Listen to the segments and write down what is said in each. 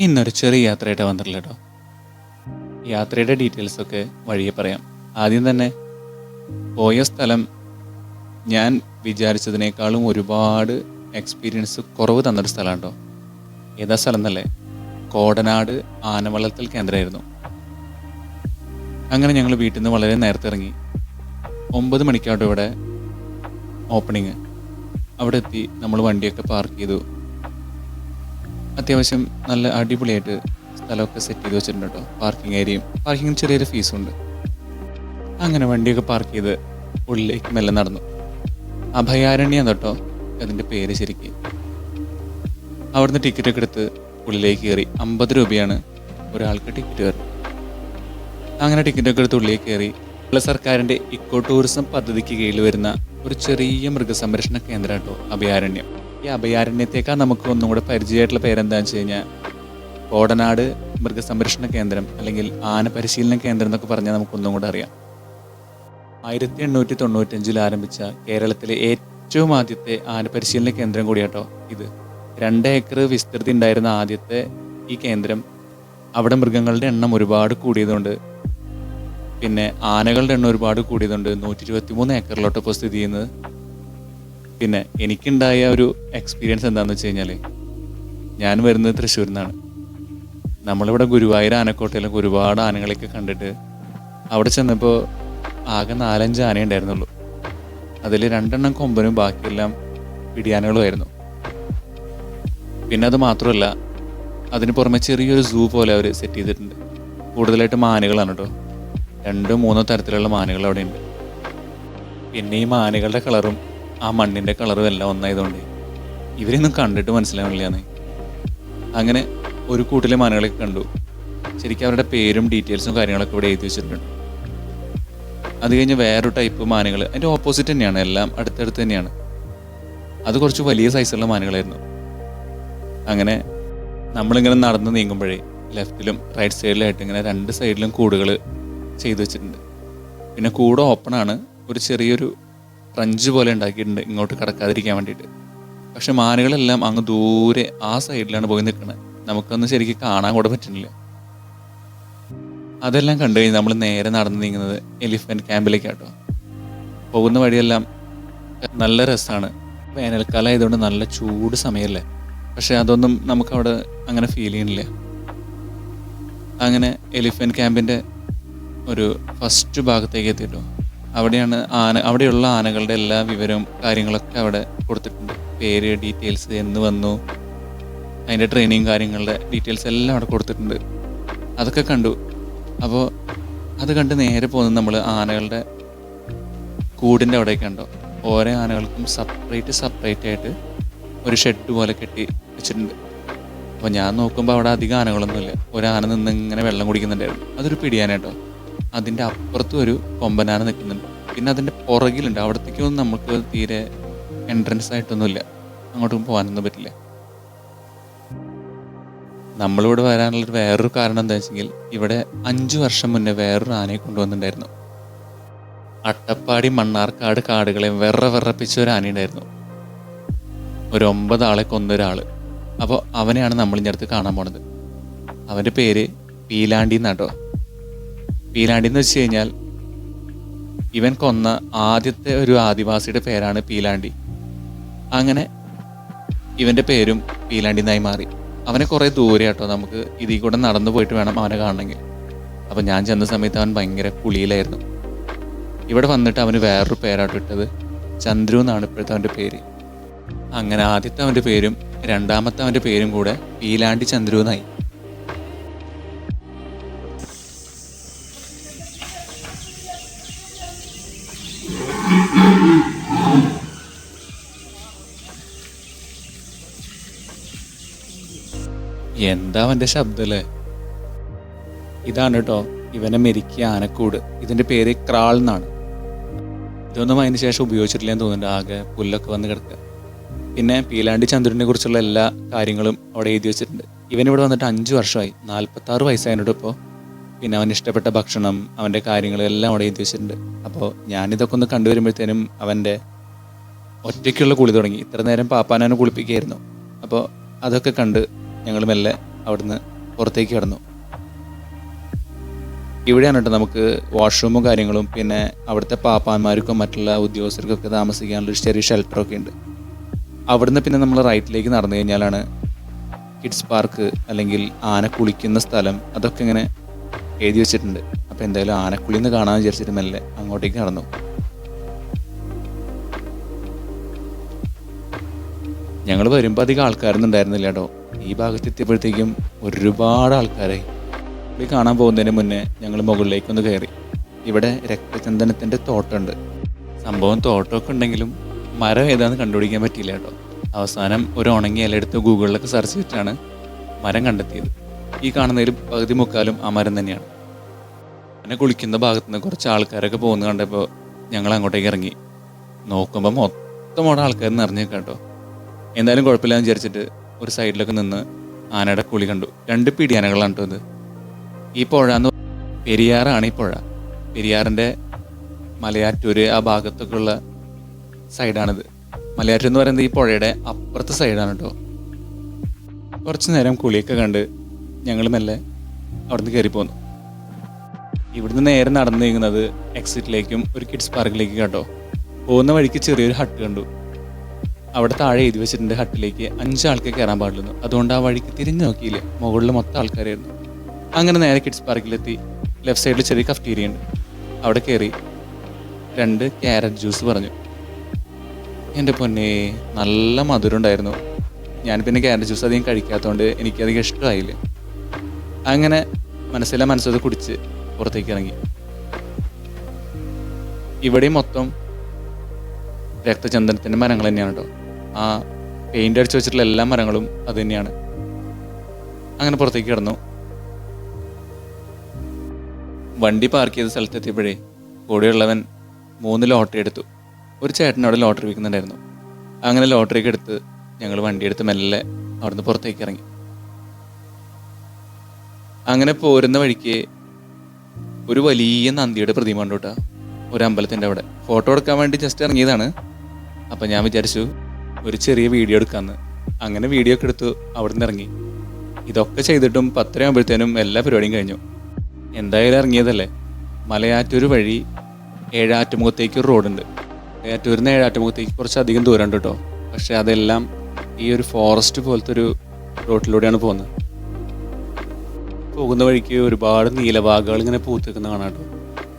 ഇന്നൊരു ചെറിയ യാത്രയായിട്ട് വന്നിട്ടില്ല കേട്ടോ യാത്രയുടെ ഡീറ്റെയിൽസൊക്കെ വഴിയെ പറയാം. ആദ്യം തന്നെ പോയ സ്ഥലം ഞാൻ വിചാരിച്ചതിനേക്കാളും ഒരുപാട് എക്സ്പീരിയൻസ് കുറവ് തന്നൊരു സ്ഥലമാണ് കേട്ടോ ഏതാ സ്ഥലം എന്നല്ലേ? കോടനാട് ആനവളത്തൽ കേന്ദ്രമായിരുന്നു. അങ്ങനെ ഞങ്ങൾ വീട്ടിൽ നിന്ന് വളരെ നേരത്തെ ഇറങ്ങി. ഒമ്പത് മണിക്കാട്ടോ ഇവിടെ ഓപ്പണിങ് അവിടെ എത്തി നമ്മൾ വണ്ടിയൊക്കെ പാർക്ക് ചെയ്തു. അത്യാവശ്യം നല്ല അടിപൊളിയായിട്ട് സ്ഥലമൊക്കെ സെറ്റ് ചെയ്ത് വെച്ചിട്ടുണ്ട് കേട്ടോ. പാർക്കിംഗ് ഏരിയയും പാർക്കിങ്ങിന് ചെറിയൊരു ഫീസും ഉണ്ട്. അങ്ങനെ വണ്ടിയൊക്കെ പാർക്ക് ചെയ്ത് ഉള്ളിലേക്ക് മെല്ലെ നടന്നു. അഭയാരണ്യം കേട്ടോ അതിന്റെ പേര് ശരിക്കും. അവിടുന്ന് ടിക്കറ്റ് ഒക്കെ എടുത്ത് ഉള്ളിലേക്ക് കയറി. അമ്പത് രൂപയാണ് ഒരാൾക്ക് ടിക്കറ്റ് വരുന്നത് അങ്ങനെ ടിക്കറ്റ് ഒക്കെ എടുത്ത് ഉള്ളിലേക്ക് കയറി. കേരള സർക്കാരിന്റെ ഇക്കോ ടൂറിസം പദ്ധതിക്ക് കീഴിൽ വരുന്ന ഒരു ചെറിയ മൃഗസംരക്ഷണ കേന്ദ്രം കേട്ടോ അഭയാരണ്യം. ഈ അഭയാരണ്യത്തേക്കാൾ നമുക്ക് ഒന്നും കൂടെ പരിചയമായിട്ടുള്ള പേരെന്താണെന്ന് വെച്ച് കഴിഞ്ഞാൽ കോടനാട് മൃഗസംരക്ഷണ കേന്ദ്രം അല്ലെങ്കിൽ ആന പരിശീലന കേന്ദ്രം എന്നൊക്കെ പറഞ്ഞാൽ നമുക്കൊന്നും കൂടെ അറിയാം. ആയിരത്തി എണ്ണൂറ്റി തൊണ്ണൂറ്റഞ്ചിൽ ആരംഭിച്ച കേരളത്തിലെ ഏറ്റവും ആദ്യത്തെ ആന പരിശീലന കേന്ദ്രം കൂടിയാട്ടോ ഇത്. രണ്ട് ഏക്കർ വിസ്തൃതി ഉണ്ടായിരുന്ന ആദ്യത്തെ ഈ കേന്ദ്രം അവിടെ മൃഗങ്ങളുടെ എണ്ണം ഒരുപാട് കൂടിയതുകൊണ്ട് പിന്നെ ആനകളുടെ എണ്ണം ഒരുപാട് കൂടിയതുകൊണ്ട് നൂറ്റി ഇരുപത്തി മൂന്ന് ഏക്കറിലോട്ട് ഇപ്പോൾ സ്ഥിതി ചെയ്യുന്നത്. പിന്നെ എനിക്കുണ്ടായ ഒരു എക്സ്പീരിയൻസ് എന്താണെന്ന് വെച്ച് കഴിഞ്ഞാൽ ഞാൻ വരുന്നത് തൃശ്ശൂരിൽ നിന്നാണ് നമ്മളിവിടെ ഗുരുവായൂർ ആനക്കോട്ടയിലൊക്കെ ഒരുപാട് ആനകളെയൊക്കെ കണ്ടിട്ട് അവിടെ ചെന്നപ്പോൾ ആകെ നാലഞ്ച് ആന ഉണ്ടായിരുന്നുള്ളൂ. അതിൽ രണ്ടെണ്ണം കൊമ്പനും ബാക്കിയെല്ലാം പിടിയാനകളുമായിരുന്നു. പിന്നെ അത് മാത്രമല്ല അതിന് പുറമെ ചെറിയൊരു സൂ പോലെ അവർ സെറ്റ് ചെയ്തിട്ടുണ്ട്. കൂടുതലായിട്ട് മാനുകളാണ് കേട്ടോ. രണ്ടോ മൂന്നോ തരത്തിലുള്ള മാനുകൾ അവിടെ ഉണ്ട് പിന്നെ ഈ മാനുകളുടെ കളറും ആ മണ്ണിന്റെ കളറും എല്ലാം ഒന്നായതുകൊണ്ട് ഇവരെയൊന്നും കണ്ടിട്ട് മനസ്സിലാവണില്ലാന്ന്. അങ്ങനെ ഒരു കൂട്ടിലെ മാനകളെ കണ്ടു. ശരിക്കും അവരുടെ പേരും ഡീറ്റെയിൽസും കാര്യങ്ങളൊക്കെ ഇവിടെ എഴുതി വെച്ചിട്ടുണ്ട്. അത് കഴിഞ്ഞ് വേറൊരു ടൈപ്പ് മാനുകൾ അതിന്റെ ഓപ്പോസിറ്റ് തന്നെയാണ് എല്ലാം അടുത്തടുത്ത് തന്നെയാണ്. അത് കുറച്ച് വലിയ സൈസുള്ള മാനുകളായിരുന്നു. അങ്ങനെ നമ്മളിങ്ങനെ നടന്ന് നീങ്ങുമ്പോഴേ ലെഫ്റ്റിലും റൈറ്റ് സൈഡിലായിട്ട് ഇങ്ങനെ രണ്ട് സൈഡിലും കൂടുകൾ ചെയ്തു വെച്ചിട്ടുണ്ട്. പിന്നെ കൂട് ഓപ്പണാണ് ഒരു ചെറിയൊരു റഞ്ച് പോലെ ഉണ്ടാക്കിയിട്ടുണ്ട് ഇങ്ങോട്ട് കടക്കാതിരിക്കാൻ വേണ്ടിയിട്ട്. പക്ഷെ മാനുകളെല്ലാം അങ്ങ് ദൂരെ ആ സൈഡിലാണ് പോയി നിൽക്കുന്നത് നമുക്കൊന്നും ശരിക്കും കാണാൻ കൂടെ പറ്റുന്നില്ല. അതെല്ലാം കണ്ടു കഴിഞ്ഞ് നമ്മൾ നേരെ നടന്നു നീങ്ങുന്നത് എലിഫന്റ് ക്യാമ്പിലേക്കാട്ടോ. പോകുന്ന വഴിയെല്ലാം നല്ല രസമാണ് വേനൽക്കാലം ആയതുകൊണ്ട് നല്ല ചൂട് സമയമല്ലേ? പക്ഷെ അതൊന്നും നമുക്കവിടെ അങ്ങനെ ഫീൽ ചെയ്യുന്നില്ല. അങ്ങനെ എലിഫന്റ് ക്യാമ്പിന്റെ ഒരു ഫസ്റ്റ് ഭാഗത്തേക്ക് എത്തിയിട്ടു. അവിടെയാണ് ആന അവിടെയുള്ള ആനകളുടെ എല്ലാ വിവരവും കാര്യങ്ങളൊക്കെ അവിടെ കൊടുത്തിട്ടുണ്ട്. പേര് ഡീറ്റെയിൽസ് എന്ന് വന്നു. അതിന്റെ ട്രെയിനിങ് കാര്യങ്ങളുടെ ഡീറ്റെയിൽസ് എല്ലാം അവിടെ കൊടുത്തിട്ടുണ്ട്. അതൊക്കെ കണ്ടു. അപ്പോൾ അത് കണ്ട് നേരെ പോകുന്നത് നമ്മൾ ആനകളുടെ കൂടിന്റെ അവിടേക്ക് കണ്ടോ. ഓരോ ആനകൾക്കും സെപ്പറേറ്റ് സെപ്പറേറ്റ് ആയിട്ട് ഒരു ഷെഡ് പോലെ കെട്ടി വെച്ചിട്ടുണ്ട്. അപ്പോൾ ഞാൻ നോക്കുമ്പോൾ അവിടെ അധികം ആനകളൊന്നുമില്ല. ഒരു ആന നിന്ന് ഇങ്ങനെ വെള്ളം കുടിക്കുന്നുണ്ടായിരുന്നു. അതൊരു പിടിയാന കേട്ടോ അതിന്റെ അപ്പുറത്തും ഒരു കൊമ്പനാണ് നിൽക്കുന്നുണ്ട് പിന്നെ അതിന്റെ പുറകിലുണ്ട്. അവിടത്തേക്കൊന്നും നമുക്ക് തീരെ എൻട്രൻസ് ആയിട്ടൊന്നുമില്ല. അങ്ങോട്ടും പോകാനൊന്നും പറ്റില്ല. നമ്മളിവിടെ വരാനുള്ളൊരു വേറൊരു കാരണം എന്താ വെച്ചെങ്കിൽ ഇവിടെ അഞ്ച് വർഷം മുന്നേ വേറൊരു ആനയെ കൊണ്ടുവന്നിട്ടുണ്ടായിരുന്നു. അട്ടപ്പാടി മണ്ണാർക്കാട് കാടുകളെ വെറ വിറപ്പിച്ച ഒരു ആനയുണ്ടായിരുന്നു ഒരു ഒമ്പത് ആളെ കൊന്ന അപ്പോൾ അവനെയാണ് നമ്മൾ അടുത്ത് കാണാൻ പോണത്. അവന്റെ പേര് പീലാണ്ടി എന്നാട്ടോ പീലാണ്ടി എന്ന് വെച്ച് കഴിഞ്ഞാൽ ഇവൻ കൊന്ന ആദ്യത്തെ ഒരു ആദിവാസിയുടെ പേരാണ് പീലാണ്ടി. അങ്ങനെ ഇവന്റെ പേരും പീലാണ്ടി എന്നായി മാറി. അവനെ കുറേ ദൂരെ കേട്ടോ നമുക്ക് ഇതിൽ കൂടെ നടന്നു പോയിട്ട് വേണം അവനെ കാണണമെങ്കിൽ. അപ്പം ഞാൻ ചെന്ന സമയത്ത് അവൻ ഭയങ്കര കുളിയിലായിരുന്നു. ഇവിടെ വന്നിട്ട് അവന് വേറൊരു പേരാട്ടോ ഇട്ടത്. ചന്ദ്രു എന്നാണ് ഇപ്പോഴത്തെ അവന്റെ പേര്. അങ്ങനെ ആദ്യത്തെ അവന്റെ പേരും രണ്ടാമത്തെ അവന്റെ പേരും കൂടെ പീലാണ്ടി ചന്ദ്രു എന്നായി. എന്താ അവന്റെ ശബ്ദല്ലേ? ഇതാണ് കേട്ടോ ഇവനെ മെരുക്കിയ ആനക്കൂട്. ഇതിന്റെ പേര് ക്രാൾ എന്നാണ്. ഇതൊന്നും അതിന് ശേഷം ഉപയോഗിച്ചിട്ടില്ലെന്ന് തോന്നുന്നുണ്ട്. ആകെ പുല്ലൊക്കെ വന്ന് കിടക്കുക പിന്നെ പീലാണ്ടി ചന്ദ്രനെ കുറിച്ചുള്ള എല്ലാ കാര്യങ്ങളും അവിടെ എഴുതി വെച്ചിട്ടുണ്ട്. ഇവൻ ഇവിടെ വന്നിട്ട് അഞ്ച് വർഷമായി. നാൽപ്പത്താറ് വയസ്സായതിനോട് ഇപ്പോൾ പിന്നെ അവൻ ഇഷ്ടപ്പെട്ട ഭക്ഷണം അവന്റെ കാര്യങ്ങളെല്ലാം അവിടെ എഴുതി വെച്ചിട്ടുണ്ട്. അപ്പോൾ ഞാനിതൊക്കെ ഒന്ന് കണ്ടുവരുമ്പോഴത്തേനും അവന്റെ ഒറ്റയ്ക്കുള്ള കുളി തുടങ്ങി. ഇത്ര നേരം പാപ്പാനാനെ കുളിപ്പിക്കുകയായിരുന്നു അപ്പോൾ അതൊക്കെ കണ്ട് ഞങ്ങൾ മെല്ലെ അവിടുന്ന് പുറത്തേക്ക് കടന്നു. ഇവിടെയാണ് കേട്ടോ നമുക്ക് വാഷ്റൂമും കാര്യങ്ങളും പിന്നെ അവിടുത്തെ പാപ്പാന്മാർക്കും മറ്റുള്ള ഉദ്യോഗസ്ഥർക്കൊക്കെ താമസിക്കാനുള്ള ഒരു ചെറിയ ഷെൽട്ടറൊക്കെ ഉണ്ട്. അവിടുന്ന് പിന്നെ നമ്മൾ റൈറ്റിലേക്ക് നടന്നു കഴിഞ്ഞാലാണ് കിഡ്സ് പാർക്ക് അല്ലെങ്കിൽ ആന കുളിക്കുന്ന സ്ഥലം അതൊക്കെ ഇങ്ങനെ എഴുതി വെച്ചിട്ടുണ്ട്. അപ്പോൾ എന്തായാലും ആനക്കുളി എന്ന് കാണാൻ വിചാരിച്ചിട്ട് മെല്ലെ അങ്ങോട്ടേക്ക് നടന്നു. ഞങ്ങൾ വരുമ്പോൾ അധികം ആൾക്കാരൊന്നും ഉണ്ടായിരുന്നില്ല കേട്ടോ. ഈ ഭാഗത്ത് എത്തിയപ്പോഴത്തേക്കും ഒരുപാട് ആൾക്കാരെ പുള്ളി കാണാൻ പോകുന്നതിന് മുന്നേ ഞങ്ങൾ മുകളിലേക്കൊന്ന് കയറി. ഇവിടെ രക്തചന്ദനത്തിന്റെ തോട്ടമുണ്ട്. സംഭവം തോട്ടമൊക്കെ ഉണ്ടെങ്കിലും മരം ഏതാണെന്ന് കണ്ടുപിടിക്കാൻ പറ്റിയില്ല കേട്ടോ. അവസാനം ഒരു ഉണങ്ങിയ ഇല എടുത്ത് ഗൂഗിളിലൊക്കെ സെർച്ച് ചെയ്തിട്ടാണ് മരം കണ്ടെത്തിയത്. ഈ കാണുന്നതിൽ പകുതി മുക്കാലും ആ മരം തന്നെയാണ്. എന്നെ കുളിക്കുന്ന ഭാഗത്ത് നിന്ന് കുറച്ച് ആൾക്കാരൊക്കെ പോകുന്നത് കണ്ടപ്പോൾ ഞങ്ങൾ അങ്ങോട്ടേക്ക് ഇറങ്ങി. നോക്കുമ്പോൾ മൊത്തം അവിടെ ആൾക്കാർ നിറഞ്ഞേക്കാം കേട്ടോ എന്തായാലും കുഴപ്പമില്ലാന്ന് വിചാരിച്ചിട്ട് ഒരു സൈഡിലൊക്കെ നിന്ന് ആനയുടെ കുളി കണ്ടു. രണ്ട് പിടിയാനകളാണ് കേട്ടോ ഇത്. ഈ പുഴ എന്ന് പെരിയാറാണ് ഈ പുഴ. പെരിയാറിന്റെ മലയാറ്റൂര് ആ ഭാഗത്തൊക്കെ ഉള്ള സൈഡാണിത്. മലയാറ്റൂർ എന്ന് പറയുന്നത് ഈ പുഴയുടെ അപ്പുറത്തെ സൈഡാണ് കേട്ടോ. കുറച്ച് നേരം കുളിയൊക്കെ കണ്ട് ഞങ്ങൾ മെല്ലെ അവിടുന്ന് കയറി പോന്നു. ഇവിടുന്ന് നേരെ നടന്നു നീങ്ങുന്നത് എക്സിറ്റിലേക്കും ഒരു കിഡ്സ് പാർക്കിലേക്കും കേട്ടോ. പോകുന്ന വഴിക്ക് ചെറിയൊരു ഹട്ട് കണ്ടു. അവിടെ താഴെ എഴുതി വെച്ചിട്ടുണ്ട് ഹട്ടിലേക്ക് അഞ്ച് ആൾക്കേ കയറാൻ പാടുള്ളൂ അതുകൊണ്ട് ആ വഴിക്ക് തിരിഞ്ഞു നോക്കിയില്ല. മുകളിൽ മൊത്തം ആൾക്കാരായിരുന്നു. അങ്ങനെ നേരെ കിഡ്സ് പാർക്കിലെത്തി. ലെഫ്റ്റ് സൈഡിൽ ചെറിയ കഫ്റ്റീരിയ ഉണ്ട്. അവിടെ കയറി രണ്ട് ക്യാരറ്റ് ജ്യൂസ് പറഞ്ഞു. എന്റെ പൊന്നെ നല്ല മധുരം ഉണ്ടായിരുന്നു. ഞാൻ പിന്നെ ക്യാരറ്റ് ജ്യൂസ് അധികം കഴിക്കാത്തതുകൊണ്ട് എനിക്കധികം ഇഷ്ടമായില്ല. അങ്ങനെ മനസ്സിലെ മനസ്സത് കുടിച്ച് പുറത്തേക്ക് ഇറങ്ങി. ഇവിടെ മൊത്തം രക്തചന്ദനത്തിന്റെ മരങ്ങൾ തന്നെയാണ് കേട്ടോ ആ പെയിന്റ് അടിച്ച് വെച്ചിട്ടുള്ള എല്ലാ മരങ്ങളും അത് തന്നെയാണ്. അങ്ങനെ പുറത്തേക്ക് കിടന്നു. വണ്ടി പാർക്ക് ചെയ്ത സ്ഥലത്തെത്തിയപ്പോഴേ കൂടെയുള്ളവൻ മൂന്ന് ലോട്ടറി എടുത്തു. ഒരു ചേട്ടൻ അവിടെ ലോട്ടറി വിൽക്കുന്നുണ്ടായിരുന്നു. അങ്ങനെ ലോട്ടറിയൊക്കെ എടുത്ത് ഞങ്ങൾ വണ്ടി എടുത്ത് മെല്ലെ അവിടുന്ന് പുറത്തേക്ക് ഇറങ്ങി. അങ്ങനെ പോരുന്ന വഴിക്ക് ഒരു വലിയ നന്ദിയുടെ പ്രതിമ ഉണ്ട് കേട്ടോ ഒരു അമ്പലത്തിന്റെ അവിടെ. ഫോട്ടോ എടുക്കാൻ വേണ്ടി ജസ്റ്റ് ഇറങ്ങിയതാണ്. അപ്പം ഞാൻ വിചാരിച്ചു ഒരു ചെറിയ വീഡിയോ എടുക്കാമെന്ന് അങ്ങനെ വീഡിയോ ഒക്കെ എടുത്തു അവിടുന്ന് ഇറങ്ങി. ഇതൊക്കെ ചെയ്തിട്ടും പത്തരയാകുമ്പോഴത്തേനും എല്ലാ പരിപാടിയും കഴിഞ്ഞു. എന്തായാലും ഇറങ്ങിയതല്ലേ? മലയാറ്റൂർ വഴി ഏഴാറ്റുമുഖത്തേക്ക് ഒരു റോഡുണ്ട്. മലയാറ്റൂരിൽ നിന്ന് ഏഴാറ്റുമുഖത്തേക്ക് കുറച്ചധികം ദൂരമുണ്ട് കേട്ടോ. പക്ഷെ അതെല്ലാം ഈ ഒരു ഫോറസ്റ്റ് പോലത്തെ ഒരു റോട്ടിലൂടെയാണ് പോകുന്നത്. പോകുന്ന വഴിക്ക് ഒരുപാട് നീലവാഗകൾ ഇങ്ങനെ പൂത്തിക്കുന്ന കാണാം കേട്ടോ.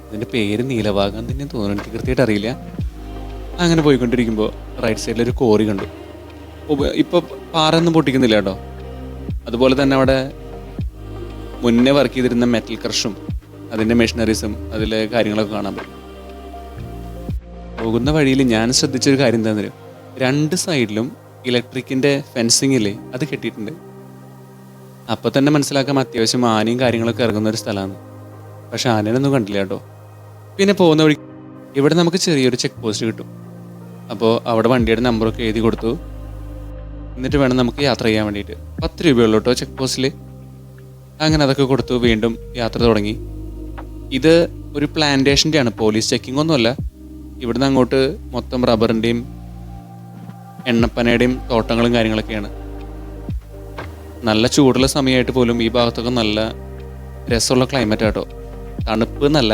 ഇതിന്റെ പേര് നീലവാഗം തന്നെ തോന്നുന്നു. എനിക്ക് കൃത്യമായിട്ട് അറിയില്ല. അങ്ങനെ പോയിക്കൊണ്ടിരിക്കുമ്പോൾ റൈറ്റ് സൈഡിൽ ഒരു കോറി കണ്ടു. ഉപ- ഇപ്പൊ പാറ ഒന്നും പൊട്ടിക്കുന്നില്ല കേട്ടോ. അതുപോലെ തന്നെ അവിടെ മുന്നേ വർക്ക് ചെയ്തിരുന്ന മെറ്റൽ ക്രഷും അതിന്റെ മെഷീനറീസും അതിലെ കാര്യങ്ങളൊക്കെ കാണാൻ പറ്റും. പോകുന്ന വഴിയിൽ ഞാൻ ശ്രദ്ധിച്ച ഒരു കാര്യം എന്താണെന്ന്? രണ്ട് സൈഡിലും ഇലക്ട്രിക്കിന്റെ ഫെൻസിങ്ങില്ലേ അത് കെട്ടിയിട്ടുണ്ട്. അപ്പോൾ തന്നെ മനസ്സിലാക്കാം അത്യാവശ്യം ആനയും കാര്യങ്ങളൊക്കെ ഇറങ്ങുന്ന ഒരു സ്ഥലമാണ്. പക്ഷെ ആനേനൊന്നും കണ്ടില്ല കേട്ടോ. പിന്നെ പോകുന്ന വഴി ഇവിടെ നമുക്ക് ചെറിയൊരു ചെക്ക് പോസ്റ്റ് കിട്ടും. അപ്പോൾ അവിടെ വണ്ടിയുടെ നമ്പറൊക്കെ എഴുതി കൊടുത്തു. എന്നിട്ട് വേണം നമുക്ക് യാത്ര ചെയ്യാൻ വേണ്ടിയിട്ട്. പത്ത് രൂപയുള്ളൂ കേട്ടോ ചെക്ക് പോസ്റ്റിൽ അങ്ങനെ അതൊക്കെ കൊടുത്തു വീണ്ടും യാത്ര തുടങ്ങി. ഇത് ഒരു പ്ലാന്റേഷന്റെയാണ് പോലീസ് ചെക്കിംഗ് ഒന്നുമല്ല. ഇവിടുന്ന് അങ്ങോട്ട് മൊത്തം റബ്ബറിന്റെയും എണ്ണപ്പനയുടെയും തോട്ടങ്ങളും കാര്യങ്ങളൊക്കെയാണ്. നല്ല ചൂടുള്ള സമയമായിട്ട് പോലും ഈ ഭാഗത്തൊക്കെ നല്ല രസമുള്ള ക്ലൈമറ്റ് ആട്ടോ. തണുപ്പ് എന്നല്ല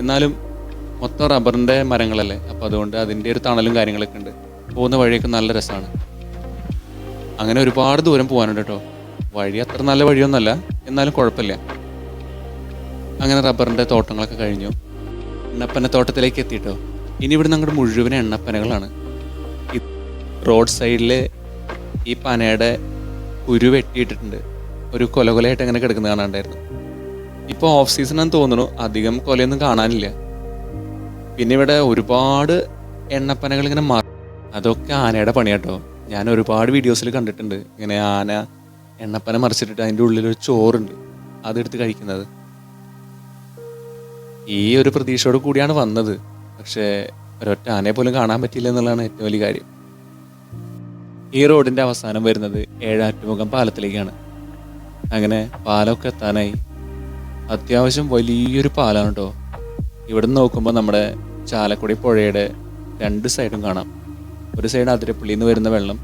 എന്നാലും മൊത്തം റബ്ബറിന്റെ മരങ്ങളല്ലേ? അപ്പോൾ അതുകൊണ്ട് അതിന്റെ ഒരു തണലും കാര്യങ്ങളൊക്കെ ഉണ്ട്. പോകുന്ന വഴിയൊക്കെ നല്ല രസമാണ് അങ്ങനെ ഒരുപാട് ദൂരം പോകാനുണ്ട് കേട്ടോ വഴി അത്ര നല്ല വഴിയൊന്നുമല്ല. എന്നാലും കുഴപ്പമില്ല. അങ്ങനെ റബ്ബറിന്റെ തോട്ടങ്ങളൊക്കെ കഴിഞ്ഞു. എണ്ണപ്പന തോട്ടത്തിലേക്ക് എത്തിയിട്ടോ ഇനി ഇവിടുന്ന് അങ്ങോട്ട് മുഴുവൻ എണ്ണപ്പനകളാണ്. റോഡ് സൈഡിൽ ഈ പനയുടെ കുരു വെട്ടിയിട്ടിട്ടുണ്ട്. ഒരു കൊല കൊലയായിട്ട് അങ്ങനെ കിടക്കുന്നത് കാണാണ്ടായിരുന്നു ഇപ്പോൾ ഓഫ് സീസൺ ആണെന്ന് തോന്നുന്നു. അധികം കൊലയൊന്നും കാണാനില്ല. പിന്നെ ഇവിടെ ഒരുപാട് എണ്ണപ്പനകൾ ഇങ്ങനെ മാറും അതൊക്കെ ആനയുടെ പണിയാട്ടോ ഞാൻ ഒരുപാട് വീഡിയോസിൽ കണ്ടിട്ടുണ്ട്. ഇങ്ങനെ ആന എണ്ണപ്പന മറിച്ചിട്ടിട്ട് അതിന്റെ ഉള്ളിൽ ഒരു ചോറുണ്ട്. അതെടുത്ത് കഴിക്കുന്നത്. ഈ ഒരു പ്രതീക്ഷയോട് കൂടിയാണ് വന്നത്. പക്ഷേ ഒരൊറ്റ ആനയെ പോലും കാണാൻ പറ്റില്ല എന്നുള്ളതാണ് ഏറ്റവും വലിയ കാര്യം. ഈ റോഡിന്റെ അവസാനം വരുന്നത് ഏഴാറ്റുമുഖം പാലത്തിലേക്കാണ്. അങ്ങനെ പാലമൊക്കെ എത്താനായി. അത്യാവശ്യം വലിയൊരു പാലാണ് കേട്ടോ ഇവിടുന്ന് നോക്കുമ്പോൾ നമ്മുടെ ചാലക്കുടി പുഴയുടെ രണ്ട് സൈഡും കാണാം. ഒരു സൈഡ് അതിരപ്പള്ളിയിൽ നിന്ന് വരുന്ന വെള്ളം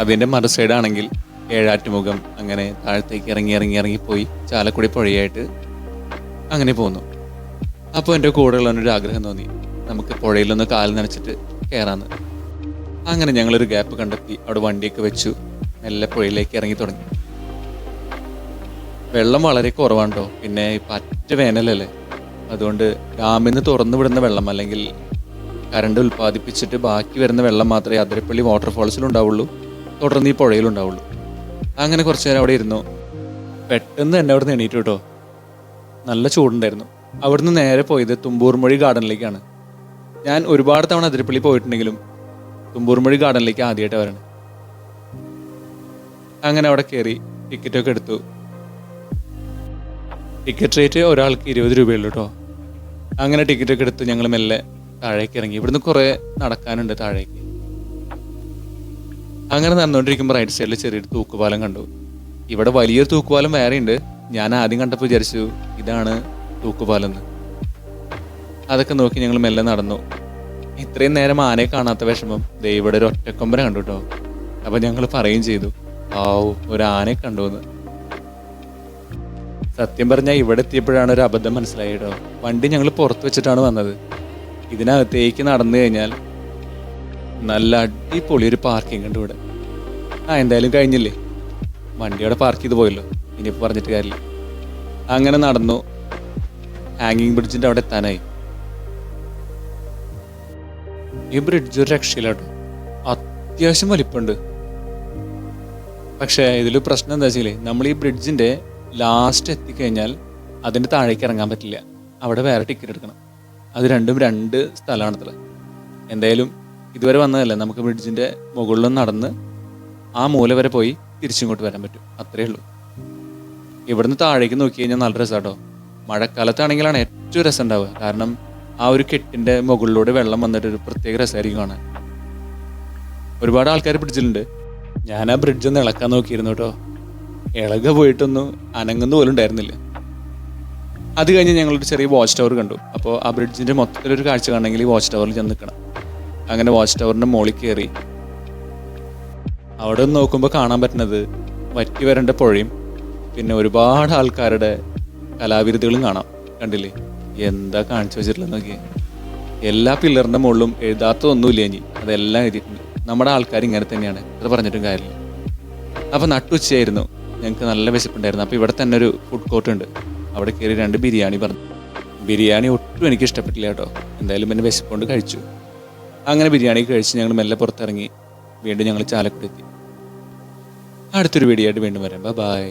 അതിന്റെ മറു സൈഡാണെങ്കിൽ ഏഴാറ്റുമുഖം അങ്ങനെ താഴത്തേക്ക് ഇറങ്ങി ഇറങ്ങി പോയി ചാലക്കുടി പുഴയായിട്ട് അങ്ങനെ പോന്നു അപ്പോൾ എന്റെ കൂടെയുള്ളവനൊരു ആഗ്രഹം തോന്നി. നമുക്ക് പുഴയിലൊന്ന് കാൽ നനച്ചിട്ട് കയറാന്ന് അങ്ങനെ ഞങ്ങളൊരു ഗ്യാപ്പ് കണ്ടെത്തി. അവിടെ വണ്ടിയൊക്കെ വെച്ചു. നല്ല പുഴയിലേക്ക് ഇറങ്ങി തുടങ്ങി. വെള്ളം വളരെ കുറവാണ്ടോ പിന്നെ പറ്റ വേനലല്ലേ? അതുകൊണ്ട് ഡാമിൽ നിന്ന് തുറന്നു വിടുന്ന വെള്ളം അല്ലെങ്കിൽ കരണ്ട് ഉൽപ്പാദിപ്പിച്ചിട്ട് ബാക്കി വരുന്ന വെള്ളം മാത്രമേ അതിരപ്പള്ളി വാട്ടർഫാൾസിലുണ്ടാവുള്ളൂ തുടർന്ന് ഈ പുഴയിലുണ്ടാവുള്ളൂ അങ്ങനെ കുറച്ച് നേരം അവിടെ ഇരുന്നു. പെട്ടെന്ന് തന്നെ അവിടെ നിന്ന് എണീറ്റു കേട്ടോ. നല്ല ചൂടുണ്ടായിരുന്നു. അവിടുന്ന് നേരെ പോയത് തുമ്പൂർമൊഴി ഗാർഡനിലേക്കാണ്. ഞാൻ ഒരുപാട് തവണ അതിരപ്പള്ളി പോയിട്ടുണ്ടെങ്കിലും തുമ്പൂർമൊഴി ഗാർഡനിലേക്ക് ആദ്യമായിട്ട് വരണം അങ്ങനെ അവിടെ കയറി ടിക്കറ്റൊക്കെ എടുത്തു. ടിക്കറ്റ് റേറ്റ് ഒരാൾക്ക് ഇരുപത് രൂപയുള്ളൂ കേട്ടോ അങ്ങനെ ടിക്കറ്റൊക്കെ എടുത്ത് ഞങ്ങൾ മെല്ലെ താഴേക്ക് ഇറങ്ങി. ഇവിടുന്ന് കുറേ നടക്കാനുണ്ട് താഴേക്ക്. അങ്ങനെ നടന്നുകൊണ്ടിരിക്കുമ്പോൾ റൈറ്റ് സൈഡിൽ ചെറിയൊരു തൂക്കുപാലം കണ്ടു. ഇവിടെ വലിയൊരു തൂക്കുപാലം വേറെ ഉണ്ട്. ഞാൻ ആദ്യം കണ്ടപ്പോൾ വിചാരിച്ചു ഇതാണ് തൂക്കുപാലം എന്ന്. അതൊക്കെ നോക്കി ഞങ്ങൾ മെല്ലെ നടന്നു. ഇത്രയും നേരം ആനയെ കാണാത്ത വിഷമം ദൈവയുടെ ഒരു ഒറ്റക്കൊമ്പനെ കണ്ടു കേട്ടോ അപ്പൊ ഞങ്ങൾ പറയുകയും ചെയ്തു ആവു ഒരു ആനയെ കണ്ടു എന്ന്. സത്യം പറഞ്ഞാൽ ഇവിടെ എത്തിയപ്പോഴാണ് ഒരു അബദ്ധം മനസ്സിലായി കേട്ടോ വണ്ടി ഞങ്ങൾ പുറത്ത് വെച്ചിട്ടാണ് വന്നത്. ഇതിനകത്തേക്ക് നടന്നു കഴിഞ്ഞാൽ നല്ല അടിപൊളി ഒരു പാർക്കിംഗ് ഉണ്ട് ഇവിടെ. ആ എന്തായാലും കഴിഞ്ഞില്ലേ? വണ്ടി അവിടെ പാർക്ക് ചെയ്ത് പോയല്ലോ. ഇനിയിപ്പോൾ പറഞ്ഞിട്ട് കാര്യമില്ല. അങ്ങനെ നടന്നു. ഹാങ്ങിങ് ബ്രിഡ്ജിന്റെ അവിടെ എത്താനായി. ഈ ബ്രിഡ്ജ് ഒരു രക്ഷയിലാട്ടോ അത്യാവശ്യം വലിപ്പമുണ്ട്. പക്ഷേ ഇതിൽ പ്രശ്നം എന്താ വെച്ചാൽ നമ്മൾ ഈ ബ്രിഡ്ജിന്റെ ലാസ്റ്റ് എത്തിക്കഴിഞ്ഞാൽ അതിന്റെ താഴേക്ക് ഇറങ്ങാൻ പറ്റില്ല. അവിടെ വേറെ ടിക്കറ്റ് എടുക്കണം. അത് രണ്ടും രണ്ട് സ്ഥലമാണത്രേ. എന്തായാലും ഇതുവരെ വന്നതല്ല? നമുക്ക് ബ്രിഡ്ജിന്റെ മുകളിലും നടന്ന് ആ മൂല വരെ പോയി തിരിച്ചിങ്ങോട്ട് വരാൻ പറ്റും. അത്രേ ഉള്ളൂ. ഇവിടുന്ന് താഴേക്ക് നോക്കി കഴിഞ്ഞാൽ നല്ല രസമാട്ടോ മഴക്കാലത്താണെങ്കിലാണ് ഏറ്റവും രസം ഉണ്ടാവുക. കാരണം ആ ഒരു കെട്ടിന്റെ മുകളിലൂടെ വെള്ളം വന്നിട്ട് ഒരു പ്രത്യേക രസമായിരിക്കും കാണാൻ. ഒരുപാട് ആൾക്കാർ ബ്രിഡ്ജിലുണ്ട് ഞാൻ ആ ബ്രിഡ്ജ് ഒന്ന് ഇളക്കാൻ നോക്കിയിരുന്നു കേട്ടോ ഇളക പോയിട്ടൊന്നും അനങ്ങുന്ന പോലും ഉണ്ടായിരുന്നില്ല. അത് കഴിഞ്ഞ് ഞങ്ങളൊരു ചെറിയ വാച്ച് ടവർ കണ്ടു. അപ്പോൾ ആ ബ്രിഡ്ജിന്റെ മൊത്തത്തിലൊരു കാഴ്ച കാണണമെങ്കിൽ ഈ വാച്ച് ടവറിൽ ചെന്ന് നിൽക്കണം. അങ്ങനെ വാച്ച് ടവറിന്റെ മുകളിൽ കയറി. അവിടെ നിന്ന് നോക്കുമ്പോൾ കാണാൻ പറ്റുന്നത് വറ്റി വരേണ്ട പുഴയും പിന്നെ ഒരുപാട് ആൾക്കാരുടെ കലാവിരുദ്ധകളും കാണാം. കണ്ടില്ലേ? എന്താ കാണിച്ചു വെച്ചിട്ടുള്ളത് നോക്കിയേ. എല്ലാ പില്ലറിന്റെ മുകളിലും എഴുതാത്തതൊന്നുമില്ല ഇനി. അതെല്ലാം എഴുതിയിട്ടുണ്ട് നമ്മുടെ ആൾക്കാർ ഇങ്ങനെ തന്നെയാണ്. അത് പറഞ്ഞിട്ടും കാര്യമില്ല. അപ്പോൾ നട്ടുച്ചയായിരുന്നു. ഞങ്ങൾക്ക് നല്ല വിശപ്പുണ്ടായിരുന്നു. അപ്പോൾ ഇവിടെ തന്നെ ഒരു ഫുഡ് കോർട്ട് ഉണ്ട്. അവിടെ കയറി രണ്ട് ബിരിയാണി പറഞ്ഞു. ബിരിയാണി ഒട്ടും എനിക്ക് ഇഷ്ടപ്പെട്ടില്ല കേട്ടോ. എന്തായാലും പിന്നെ വിശപ്പുകൊണ്ട് കഴിച്ചു. അങ്ങനെ ബിരിയാണി കഴിച്ച് ഞങ്ങൾ മെല്ലെ പുറത്തിറങ്ങി വീണ്ടും ഞങ്ങൾ ചാലക്കുടി എത്തി അടുത്തൊരു വീഡിയോ ആയിട്ട് വീണ്ടും വരാം. ബൈ